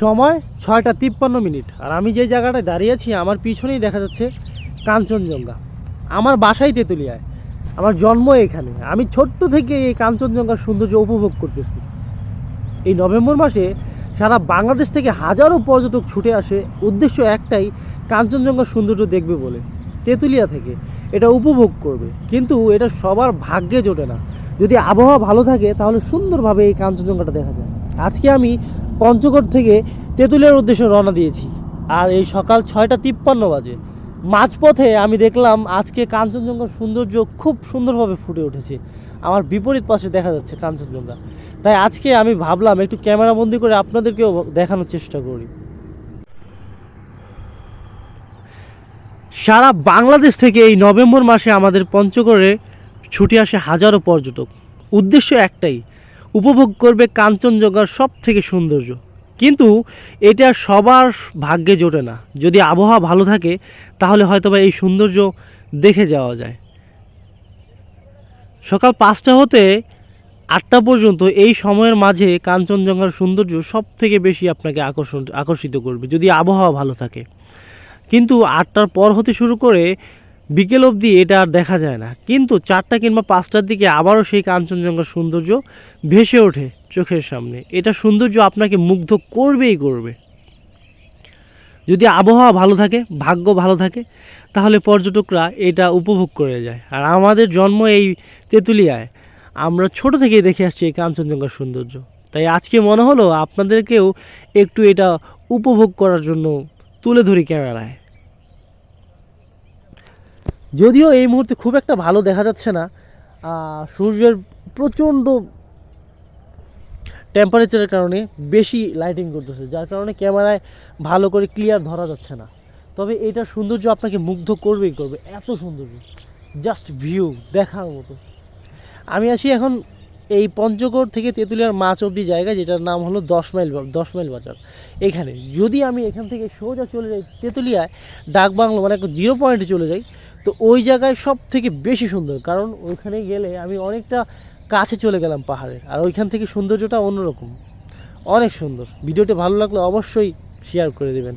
সময় ছয়টা তিপ্পান্ন মিনিট। আর আমি যে জায়গাটায় দাঁড়িয়ে আছি, আমার পিছনেই দেখা যাচ্ছে কাঞ্চনজঙ্ঘা। আমার বাসাই তেঁতুলিয়ায়। আমার জন্ম এখানে। আমি ছোট্ট থেকে এই কাঞ্চনজঙ্ঘার সৌন্দর্য উপভোগ করতেছি। এই নভেম্বর মাসে সারা বাংলাদেশ থেকে হাজারো পর্যটক ছুটে আসে। উদ্দেশ্য একটাই, কাঞ্চনজঙ্ঘার সৌন্দর্য দেখবে বলে। তেঁতুলিয়া থেকে। এটা উপভোগ করবে। কিন্তু এটা সবার ভাগ্যে জোটে না। যদি আবহাওয়া ভালো থাকে, তাহলে সুন্দরভাবে এই কাঞ্চনজঙ্ঘাটা দেখা যায়। আজকে আমি পঞ্চগড় থেকে তেঁতুলিয়ার উদ্দেশ্যে রওনা দিয়েছি। আর এই সকাল ছয়টা তিপ্পান্ন বাজে। মাঝপথে আমি দেখলাম আজকে কাঞ্চনজঙ্ঘার সৌন্দর্য খুব সুন্দরভাবে ফুটে উঠেছে। আমার বিপরীত পাশে দেখা যাচ্ছে কাঞ্চনজঙ্ঘা। তাই আজকে আমি ভাবলাম একটু ক্যামেরা বন্দি করে আপনাদেরকেও দেখানোর চেষ্টা করি। সারা বাংলাদেশ থেকে এই নভেম্বর মাসে আমাদের পঞ্চগড়ে ছুটে আসে হাজারো পর্যটক। উদ্দেশ্য একটাই উপভোগ করবে কাঞ্চনজঙ্ঘার সব থেকে সৌন্দর্য। কিন্তু এটা সবার ভাগ্যে জোটে না। যদি আবহাওয়া ভালো থাকে, তাহলে হয়তোবা এই সৌন্দর্য দেখে যাওয়া যায়। সকাল পাঁচটা হতে আটটা পর্যন্ত এই সময়ের মাঝে কাঞ্চনজঙ্ঘার সৌন্দর্য সব থেকে বেশি আপনাকে আকর্ষণ, আকর্ষিত করবে, যদি আবহাওয়া ভালো থাকে। কিন্তু আটটার পর হতে শুরু করে বিকেল অবধি এটা আর দেখা যায় না। কিন্তু চারটা কিংবা পাঁচটার দিকে আবারও সেই কাঞ্চনজঙ্ঘার সৌন্দর্য ভেসে ওঠে চোখের সামনে। এটা সৌন্দর্য আপনাকে মুগ্ধ করবেই করবে। যদি আবহাওয়া ভালো থাকে, ভাগ্য ভালো থাকে, তাহলে পর্যটকরা এটা উপভোগ করে যায়। আর আমাদের জন্ম এই তেঁতুলিয়ায়। আমরা ছোট থেকেই দেখে আসছি এই কাঞ্চনজঙ্ঘার সৌন্দর্য। তাই আজকে মনে হলো আপনাদেরকেও একটু এটা উপভোগ করার জন্য তুলে ধরি ক্যামেরায়। যদিও এই মুহূর্তে খুব একটা ভালো দেখা যাচ্ছে না সূর্যের প্রচণ্ড টেম্পারেচারের কারণে বেশি লাইটিং করতেছে, যার কারণে ক্যামেরায় ভালো করে ক্লিয়ার ধরা যাচ্ছে না। তবে এটার সৌন্দর্য আপনাকে মুগ্ধ করবেই করবে, এত সৌন্দর্য জাস্ট ভিউ দেখার মতো। আমি আছি এখন এই পঞ্চগড় থেকে তেঁতুলিয়ার মাছ অব্দি জায়গা যেটার নাম হলো দশ মাইল দশ মাইল বাজার। এখানে, যদি আমি এখান থেকে সোজা চলে যাই তেঁতুলিয়ায় ডাক বাংলো মানে জিরো পয়েন্টে চলে যাই তো ওই জায়গায় সব থেকে বেশি সুন্দর, কারণ ওইখানে গেলে আমি অনেকটা কাছে চলে গেলাম পাহাড়ের আর ওইখান থেকে সৌন্দর্যটা অন্যরকম। অনেক সুন্দর। ভিডিওটি ভালো লাগলে অবশ্যই শেয়ার করে দেবেন।